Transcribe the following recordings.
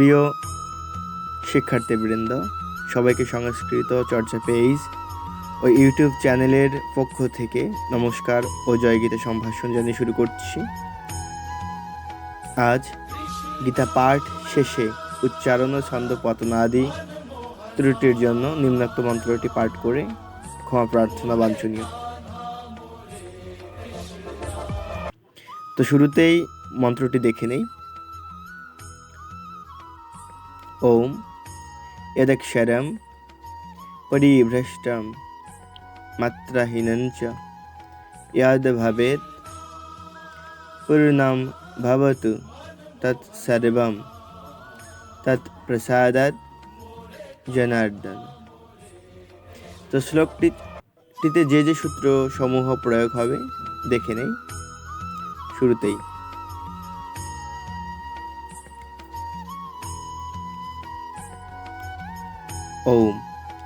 প্রিয় শিক্ষার্থীবৃন্দ, সবাইকে সংস্কৃত চর্চা পেজ ও ইউটিউব চ্যানেলের পক্ষ থেকে নমস্কার ও জয়গীতা সম্ভাষণ জানিয়ে শুরু করছি। আজ গীতা পাঠ শেষে উচ্চারণ ও ছন্দ পতনাদি ত্রুটির জন্য নিম্নোক্ত মন্ত্রটি পাঠ করে ক্ষমা প্রার্থনা বাঞ্ছনীয়। তো শুরুতেই মন্ত্রটি দেখে নেই। ওম यदक्षरं परिभ्रष्टं मात्राहीनं च यद्भवेत् पूर्णं भवतु तत्सर्वं तत्प्रसादात् জনার্দন তো শ্লোকটিতে যে যে সূত্র সমূহ প্রয়োগ হবে দেখে নেই শুরুতেই ওম,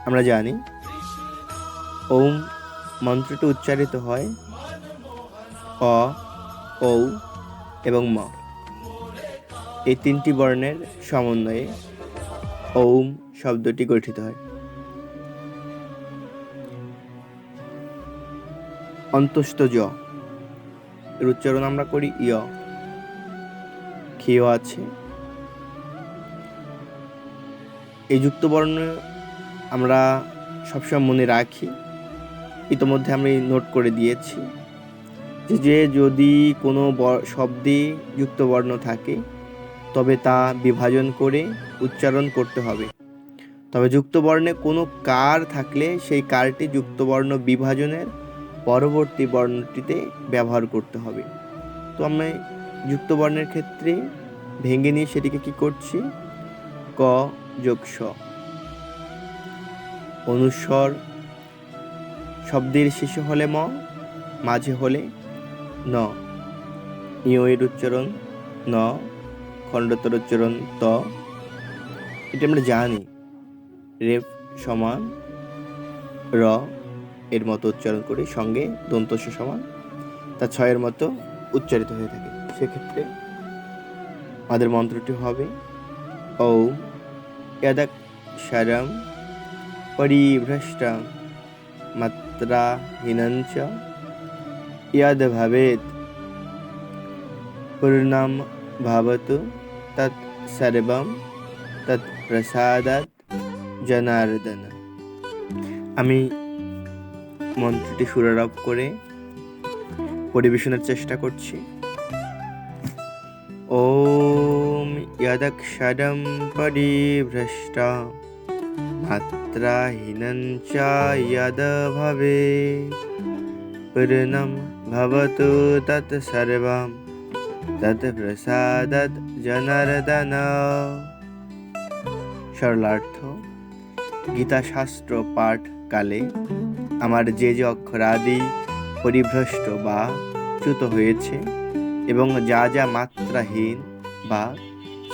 আমরা জানি। ওম মন্ত্রটি উচ্চারিত হয় অ, ঔ এবং ম। এই তিনটি বর্ণের সমন্বয়ে ওম শব্দটি গঠিত হয়। অন্তস্থ জ এর উচ্চারণ আমরা করি ইয় খেয় আছে। এই যুক্ত বর্ণ আমরা সবসময় মনে রাখি। ইতোমধ্যে আমি নোট করে দিয়েছি যে যে যদি কোনো শব্দে যুক্ত বর্ণ থাকে, তবে তা বিভাজন করে উচ্চারণ করতে হবে। তবে যুক্ত বর্ণে কোনো কার থাকলে সেই কারটি যুক্ত বর্ণ বিভাজনের পরবর্তী বর্ণটিতে ব্যবহার করতে হবে। তো আমি যুক্ত বর্ণের ক্ষেত্রে ভেঙে নিয়ে সেটিকে কি করছি? ক যোগ স অনুস্বর, শব্দের শেষে হলে ম, মাঝে হলে ন। ইয় এর উচ্চারণ ন, খণ্ডতর উচ্চারণ ত। এটা আমরা জানি। রেফ সমান র এর মতো উচ্চারণ করি সঙ্গে দন্তস্য সমান তা ছয়ের মতো উচ্চারিত হয়ে থাকে। সেক্ষেত্রে আমাদের মন্ত্রটি হবে ঔ यदक्षरं परिभ्रष्टं मात्राहीनं च यद्भवेत् पूर्णं भवतु तत् सर्वं তৎপ্রসাদাত জনার্দন আমি মন্ত্রটি সুরারোপ করে পরিবেশনের চেষ্টা করছি ॐ यदक्षरं परिभ्रष्टा मात्राहीनं च यद् भवेत् पूर्णं भवतु तत् सर्वं तत् प्रसादत् জনার্দন সরলার্থ গীতাশাস্ত্র পাঠ কালে আমার যে যে অক্ষরাদি পরিভ্রষ্ট বা চ্যুত হয়েছে এবং যা যা মাত্রাহীন বা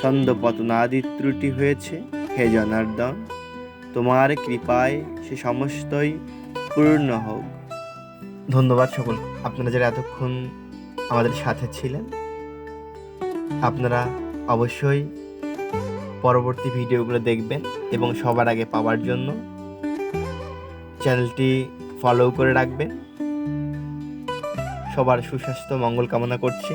ছন্দপতনাদি ত্রুটি হয়েছে। হে জনার্দন, তোমার কৃপায় সে সমস্তই পূর্ণ হোক। ধন্যবাদ সকল। আপনারা যারা এতক্ষণ আমাদের সাথে ছিলেন, আপনারা অবশ্যই পরবর্তী ভিডিওগুলো দেখবেন এবং সবার আগে পাওয়ার জন্য চ্যানেলটি ফলো করে রাখবেন। সবার সুস্বাস্থ্য, মঙ্গল কামনা করছি।